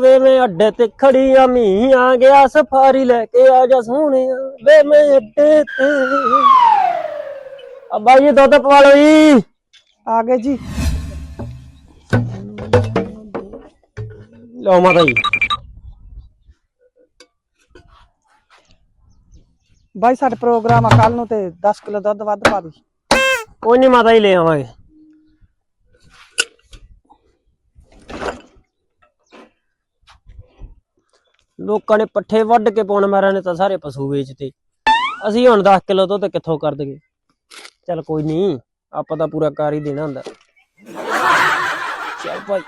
ਵੇ ਮੈਂ ਅੱਡੇ ਤੇ ਖੜੀ ਆ ਮੀਂਹ ਆ ਗਿਆ ਸਫਾਰੀ ਲੈ ਕੇ ਆ ਜਾ ਸੋਹਣਿਆ। ਵੇ ਮੈਂ ਅੱਡੇ ਤੇ। ਆ ਬਾਈ ਜੀ ਦੁੱਧ ਪਵਾ ਲਓ ਜੀ। ਆ ਗਏ ਜੀ। ਲਓ ਮਾਤਾ ਜੀ। ਬਾਈ ਸਾਡੇ ਪ੍ਰੋਗਰਾਮ ਆ ਕੱਲ ਨੂੰ ਤੇ 10 ਕਿਲੋ ਦੁੱਧ ਵੱਧ ਪਾ ਦੀ। ਕੋਈ ਨਹੀਂ ਮਾਤਾ ਜੀ ਲੈ ਆਵਾਂਗੇ। ਲੋਕਾਂ ਨੇ ਪੱਠੇ ਵੱਢ ਕੇ ਪਾਉਣ ਮਾਰਿਆ ਨੇ ਤਾਂ ਸਾਰੇ ਪਸ਼ੂ ਵੇਚਤੇ ਅਸੀਂ ਹੁਣ 10 ਕਿਲੋ ਦੁੱਧ ਕਿੱਥੋਂ ਕਰ ਦਗੇ ਚੱਲ ਕੋਈ ਨਹੀਂ ਆਪਾਂ ਤਾਂ ਪੂਰਾ ਕਰ ਹੀ ਦੇਣਾ ਹੁੰਦਾ। ਚੱਲ ਭਾਈ।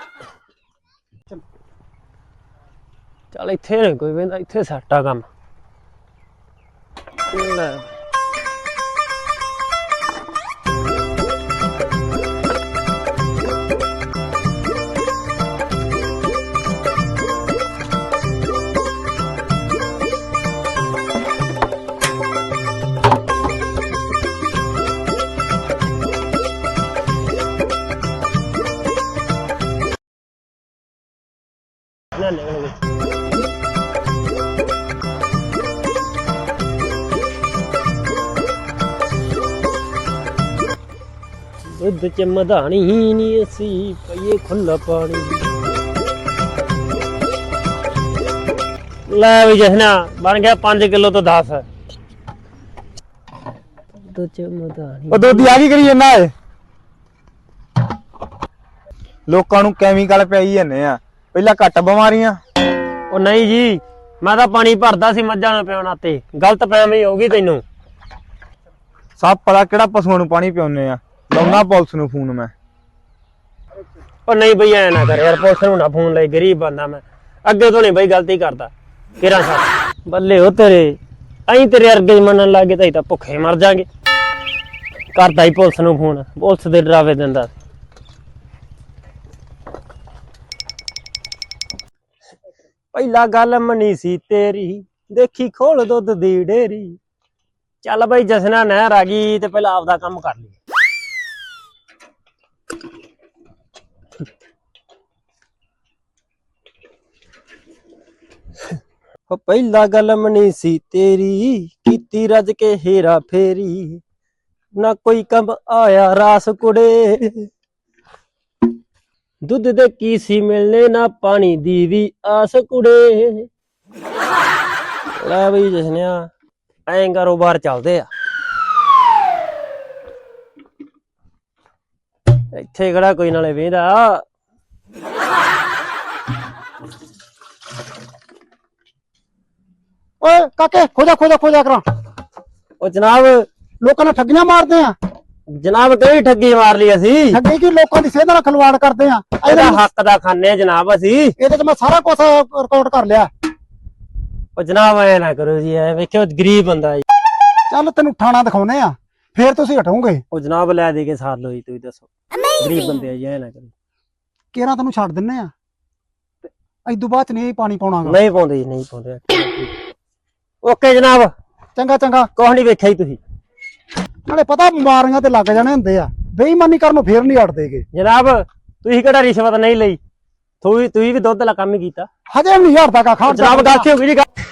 ਚੱਲ। ਇੱਥੇ ਨੀ ਕੋਈ ਵੇਂਦਾ, ਇੱਥੇ ਸੱਟ ਆ ਕੰਮ। ਲੈ। ਨਾ ਨਿਕਲ ਦੁੱਧ ਚ ਮਧਾਣੀ ਨਹੀਂ ਅਸੀਂ ਪਈਏ ਖੁੱਲਾ ਪਾਣੀ। ਲੈ ਵੀ ਜਸਨਾ ਬਣ ਗਿਆ 5 ਕਿਲੋ ਤੋਂ 10 ਦੁੱਧ ਚ ਮਧਾਣੀ। ਉਹ ਦੋਦੀ ਆ ਕੀ ਕਰੀ ਜਾਂਦਾ ਏ? ਲੋਕਾਂ ਨੂੰ ਕੈਮੀਕਲ ਪਈ ਜਾਂਦੇ ਆ। ਪਹਿਲਾਂ ਘੱਟ ਬਿਮਾਰੀਆਂ। ਉਹ ਨਹੀਂ ਜੀ ਮੈਂ ਤਾਂ ਪਾਣੀ ਭਰਦਾ ਸੀ ਮੱਝਾਂ ਨੂੰ ਪਿਉਣ ਆਤੇ ਗਲਤ ਫਹਿਮੀ ਹੋ ਗਈ ਤੈਨੂੰ। ਸਭ ਪਤਾ ਕਿਹੜਾ ਪਸ਼ੂਆਂ ਨੂੰ ਪਾਣੀ ਪਿਆਉਂਦੇ ਆ? ਲਾਉਣਾ ਪੁਲਿਸ ਨੂੰ ਫੋਨ ਮੈਂ। ਉਹ ਨਹੀਂ ਬਈ ਐ ਨਾ ਕਰ ਯਾਰ ਪੁਲਿਸ ਨੂੰ ਨਾ ਫੋਨ ਲਈ ਗਰੀਬ ਬੰਦਾ ਮੈਂ। ਅੱਗੇ ਤੋਂ ਨਹੀਂ ਬਈ ਗਲਤੀ ਕਰਦਾ। ਕਿਹੜਾ ਸੱਚ ਬੱਲੇ ਉਹ ਤੇਰੇ। ਅਹੀਂ ਤੇਰੇ ਅਰਗੇ ਮੰਨਣ ਲੱਗੇ ਤਾਂ ਤਾਂ ਭੁੱਖੇ ਮਰ ਜਾਾਂਗੇ। ਕਰਦਾ ਹੀ ਪੁਲਿਸ ਨੂੰ ਫੋਨ ਪੁਲਿਸ ਦੇ ਡਰਾਵੇ ਦਿੰਦਾ। ਪਹਿਲਾ ਗੱਲ ਮਨੀ ਸੀ ਤੇਰੀ, ਦੇਖੀ ਖੋਲ ਦੁੱਧ ਦੀ ਡੇਰੀ। ਚੱਲ ਬਈ ਜਸਨਾ ਨਹਿਰ ਆ ਗਈ, ਤੇ ਪਹਿਲਾਂ ਆਪਦਾ ਕੰਮ ਕਰ ਲਈ ਉਹ ਪਹਿਲਾ ਗੱਲ ਮਨੀ ਸੀ ਤੇਰੀ, ਕੀਤੀ ਰੱਜ ਕੇ ਹੇਰਾ ਫੇਰੀ। ਨਾ ਕੋਈ ਕੰਮ ਆਇਆ ਰਾਸ ਕੁੜੇ ਦੁੱਧ ਦੇ ਕੀ ਸੀ ਮਿਲਨੇ ਨਾ ਪਾਣੀ ਦੀ ਵੀ ਆਸ ਕੁੜੇ। ਲੈ ਬਈ ਜਸਨਿਆ ਐਂ ਕਾਰੋਬਾਰ ਚੱਲਦੇ ਆ। ਇੱਥੇ ਕਿਹੜਾ ਕੋਈ ਨਾਲੇ ਵੇਂਦਾ। ਓਏ ਕਾਕੇ ਖੋਜਾ ਖੋਜਾ ਖੋਜਾ ਕਰਾਂ। ਉਹ ਜਨਾਬ ਲੋਕਾਂ ਨਾਲ ਠੱਗੀਆਂ ਮਾਰਦੇ ਆ। ਜਨਾਬ ਕਿਹੜੀ ਠੱਗੀ ਮਾਰ ਲਈ ਅਸੀਂ। ਠੱਗੀ ਕੀ? ਲੋਕਾਂ ਦੀ ਸਿਹਤ ਨਾਲ ਖਲਵਾੜ ਕਰਦੇ ਆ। ਇਹਦਾ ਹੱਕ ਦਾ ਖਾਨੇ ਆ ਜਨਾਬ ਅਸੀਂ। ਇਹਦੇ ਚ ਮੈਂ ਸਾਰਾ ਕੁਝ ਰਿਕਾਰਡ ਕਰ ਲਿਆ। ਉਹ ਜਨਾਬ ਐ ਨਾ ਕਰੋ ਜੀ ਐ ਵੇਖਿਓ ਗਰੀਬ ਬੰਦਾ ਜੀ। ਚੱਲ ਤੈਨੂੰ ਥਾਣਾ ਦਿਖਾਉਨੇ ਆ। ਫੇਰ ਤੁਸੀਂ ਹਟੋਗੇ। ਉਹ ਜਨਾਬ ਲੈ ਦੇ ਕੇ ਸਾਰ ਲੋ ਜੀ ਤੁਸੀਂ ਦੱਸੋ। ਗਰੀਬ ਬੰਦੇ ਆ ਜੀ ਐ ਨਾ ਕਰੋ। ਕੇਰਾਂ ਤੈਨੂੰ ਛੱਡ ਦਿੰਨੇ ਆ। ਤੇ ਇਦੋਂ ਬਾਅਦ ਚ ਨਹੀਂ ਪਾਣੀ ਪਾਉਣਾਗਾ। ਨਹੀਂ ਪਾਉਂਦੇ ਜੀ ਨਹੀਂ ਪਾਉਂਦੇ। ਓਕੇ ਜਨਾਬ। ਚੰਗਾ ਚੰਗਾ। ਕੁਛ ਨਹੀਂ ਵੇਖਿਆ ਜੀ ਤੁਸੀਂ। ਨਾਲੇ ਪਤਾ ਬਿਮਾਰੀਆਂ ਤੇ ਲੱਗ ਜਾਣੇ ਹੁੰਦੇ ਆ। ਬੇਈਮਾਨੀ ਕਰਨ ਨੂੰ ਫੇਰ ਨਹੀਂ ਹਟਦੇਗੇ। ਜਨਾਬ ਤੁਸੀਂ ਕਿਹੜਾ ਰਿਸ਼ਵਤ ਨਹੀਂ ਲਈ? ਤੁਸੀਂ ਤੁਸੀਂ ਵੀ ਦੁੱਧ ਵਾਲਾ ਕੰਮ ਹੀ ਕੀਤਾ। ਹਜੇ ਵੀ ਨਹੀਂ ਹਟਦਾਗਾ ਖਾਣ ਜਨਾਬ ਗਲਤੀ ਹੋ ਗਈ ਜੀ ਗੱਲ-